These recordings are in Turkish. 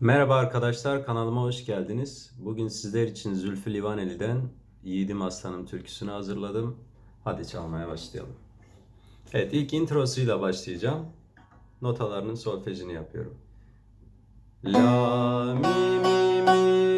Merhaba arkadaşlar, kanalıma hoş geldiniz. Bugün sizler için Zülfü Livaneli'den Yiğidim Aslanım türküsünü hazırladım. Hadi çalmaya başlayalım. Evet, ilk introsuyla başlayacağım. Notalarının solfejini yapıyorum. La, mi, mi, mi,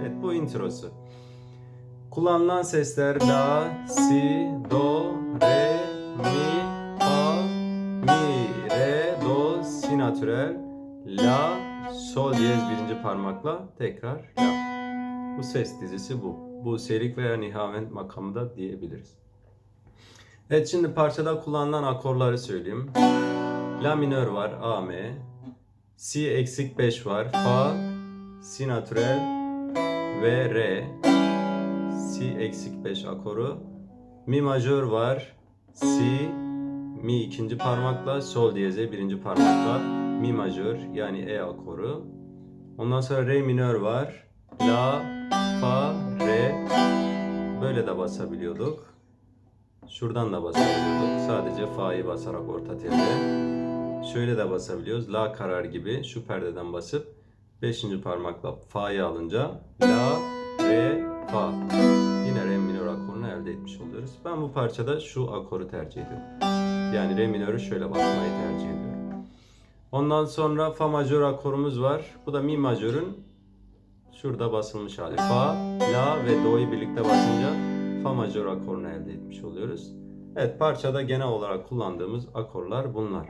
Evet bu introsu. Kullanılan sesler la, si, do, re, mi, fa, mi, re, do, si natürel, la, sol diyez birinci parmakla tekrar la. Bu ses dizisi bu. Bu serik veya nihavent makamı da diyebiliriz. Evet şimdi parçada kullanılan akorları söyleyeyim. La minör var A, M. Si eksik 5 var. Fa, Si natürel ve Re. Si eksik 5 akoru. Mi majör var. Si, Mi ikinci parmakla, Sol diyeze birinci parmakla. Mi majör yani E akoru. Ondan sonra Re minör var. La, Fa, Re. Böyle de basabiliyorduk. Şuradan da basabiliyorduk. Sadece Fa'yı basarak orta telde. Şöyle de basabiliyoruz. La karar gibi şu perdeden basıp 5. parmakla Fa'yı alınca La, Re, Fa. Yine Re minör akorunu elde etmiş oluyoruz. Ben bu parçada şu akoru tercih ediyorum. Yani Re minörü şöyle basmayı tercih ediyorum. Ondan sonra Fa majör akorumuz var. Bu da Mi majörün şurada basılmış hali. Fa, La ve Do'yu birlikte basınca Fa majör akorunu elde etmiş oluyoruz. Evet parçada genel olarak kullandığımız akorlar bunlar.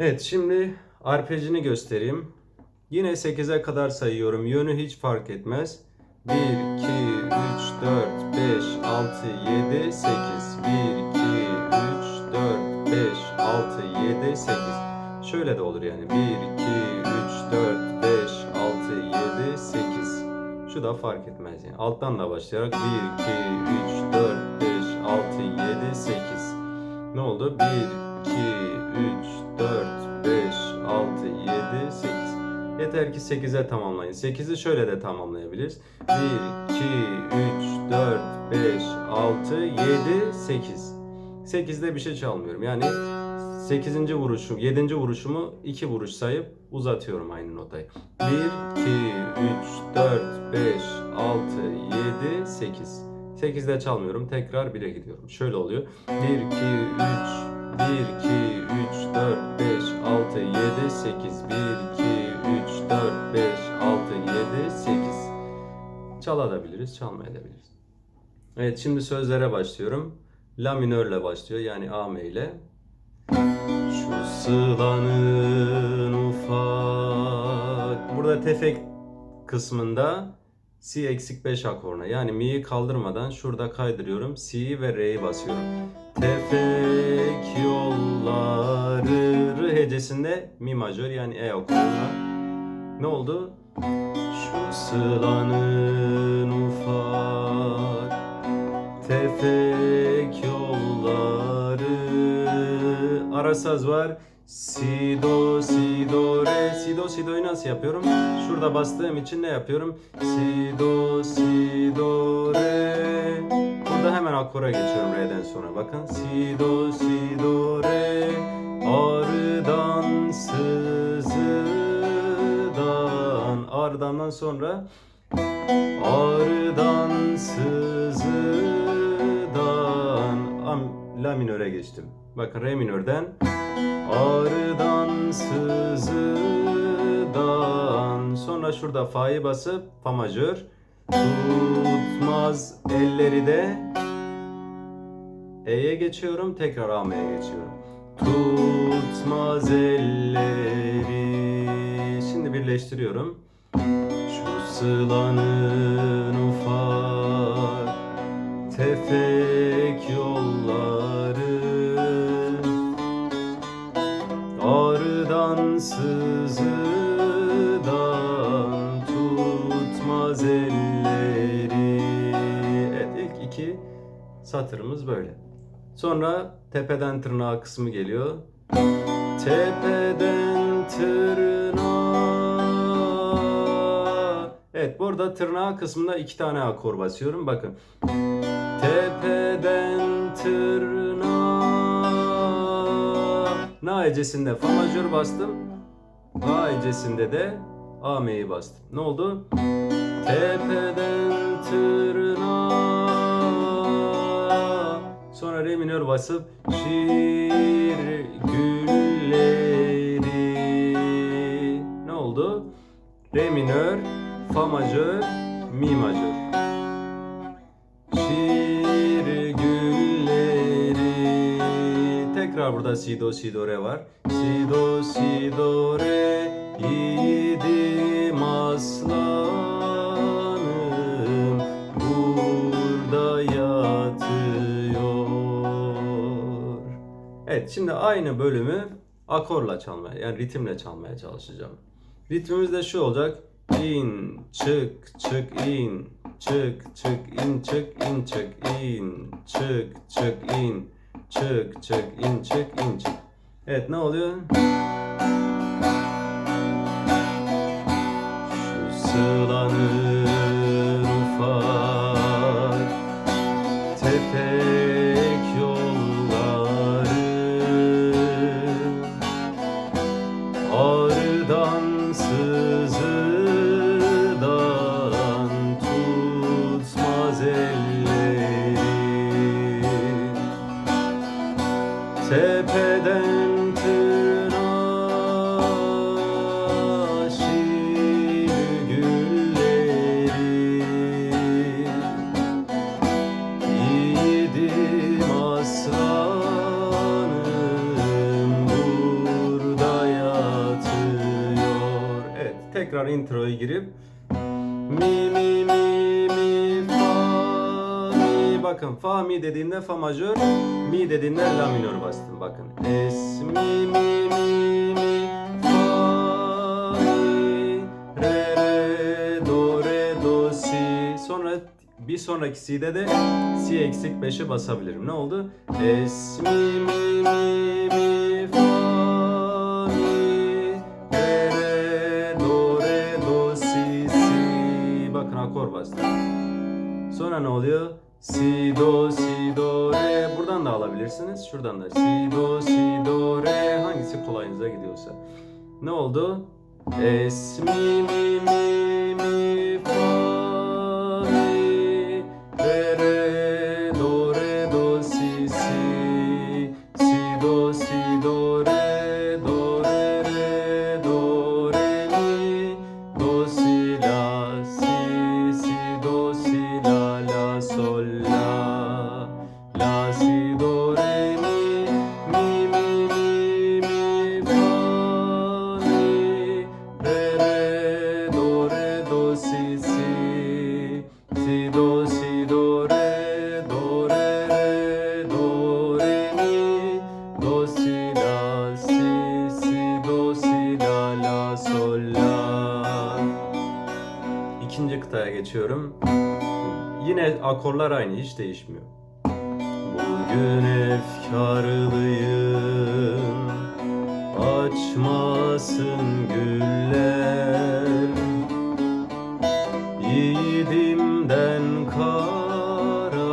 Evet şimdi arpejini göstereyim. Yine 8'e kadar sayıyorum. Yönü hiç fark etmez. 1, 2, 3, 4, 5, 6, 7, 8. 1, 2, 3, 4, 5, 6, 7, 8. Şöyle de olur yani. 1, 2, 3, 4, 5, 6, 7, 8. Şu da fark etmez yani. Alttan da başlayarak 1, 2, 3, 4, 5, 6, 7, 8. Ne oldu? 1, 2, 3, 4, 5, 6, 7, 8. Yeter ki 8'e tamamlayın. 8'i şöyle de tamamlayabiliriz. 1, 2, 3, 4, 5, 6, 7, 8. 8'de bir şey çalmıyorum. Yani 8. vuruşum, 7. vuruşumu 2 vuruş sayıp uzatıyorum aynı notayı. 1, 2, 3, 4, 5, 6, 7, 8. 8'de çalmıyorum. Tekrar 1'e gidiyorum. Şöyle oluyor. 1, 2, 3, 1, 2, 3, 4, 5, 6, 7, 8. 1, 2, 3, 4, 5, 6, 7, 8. Çalabiliriz, çalmayabiliriz. Evet şimdi sözlere başlıyorum. La minörle başlıyor yani A ile. Şu sılanın ufak. Burada tefek kısmında Si eksik 5 akoruna yani mi'yi kaldırmadan şurada kaydırıyorum. Si'yi ve re'yi basıyorum. Tefek yolları hecesinde mi majör yani e akoruna. Ne oldu? Şu sılanın ufak tefek yolları Ara saz var Si do si do re. Si do si do'yu nasıl yapıyorum? Şurada bastığım için ne yapıyorum? Si do si do re. Burada hemen akora geçiyorum re'den sonra. Bakın. Si do si do re. Arıdan sızıdan. Arıdandan sonra Ağrıdan sızıdan. Am, La minöre geçtim. Bakın Re minörden Ağrıdan sızıdan. Sonra şurada Fa'yı basıp Fa majör. Tutmaz elleri de. E'ye geçiyorum tekrar A'ya geçiyorum. Tutmaz elleri. Birleştiriyorum. Şu sılanın ufak tefek Ağrıdan sızıdan tutmaz elleri Evet ilk iki satırımız böyle. Sonra tepeden tırnağa kısmı geliyor. Tepeden tırnağa Evet burada tırnağa kısmında iki tane akor basıyorum. Bakın. Tepeden tırnağa Na ecesinde fa majör bastım. Fa ecesinde de A M'yi bastım. Ne oldu? Tepeden tırnağa Sonra re minör basıp şiir gülleri Ne oldu? Re minör, fa majör, mi majör burada si do si do re var Si do si do re Yiğidim aslanım Burada yatıyor Evet şimdi aynı bölümü akorla çalmaya yani ritimle çalmaya çalışacağım. Ritmimiz de şu olacak. İn, çık, çık, in, çık, çık, in, çık, in, çık, in, çık, çık, in, çık, çık, in, çık, in, çık. Evet ne oluyor? Şu sılanır tekrar introya girip Mi mi mi mi fa mi Bakın fa mi dediğinde fa majör Mi dediğinde la minör bastım bakın Es mi mi mi mi fa mi re re do re do si Sonra bir sonraki si'de de si eksik 5'e basabilirim. Ne oldu? Es mi mi mi mi Sonra ne oluyor? Si do si do re buradan da alabilirsiniz. Şuradan da si do si do re hangisi kolayınıza gidiyorsa. Ne oldu? Es mi mi mi sol la İkinci kıtaya geçiyorum. Yine akorlar aynı, hiç değişmiyor. Bugün efkarlıyım, açmasın güller. Yiğidimden kara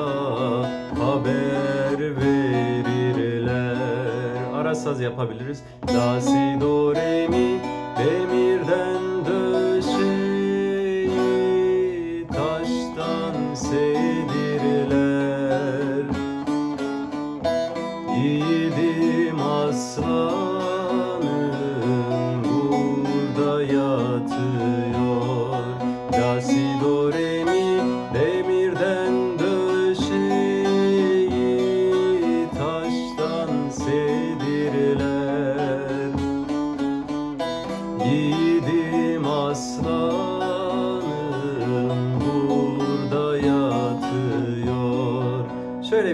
haber verirler. Ara saz yapabiliriz.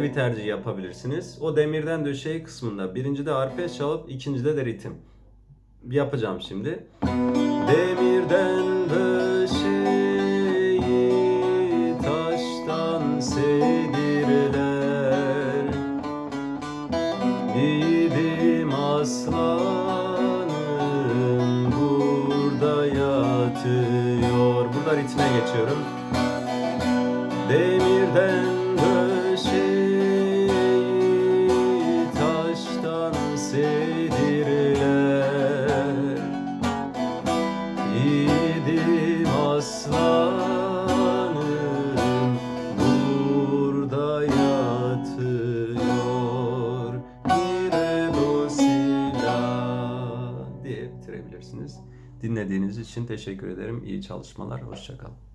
Bir tercih yapabilirsiniz. O demirden döşeği kısmında birinci de arpej çalıp ikincide de ritim. Yapacağım şimdi. Demirden döşeği taştan sedirler. Yiğidim aslanım burada yatıyor. Burada ritme geçiyorum. Demirden döşeği Dinlediğiniz için teşekkür ederim. İyi çalışmalar. Hoşçakalın.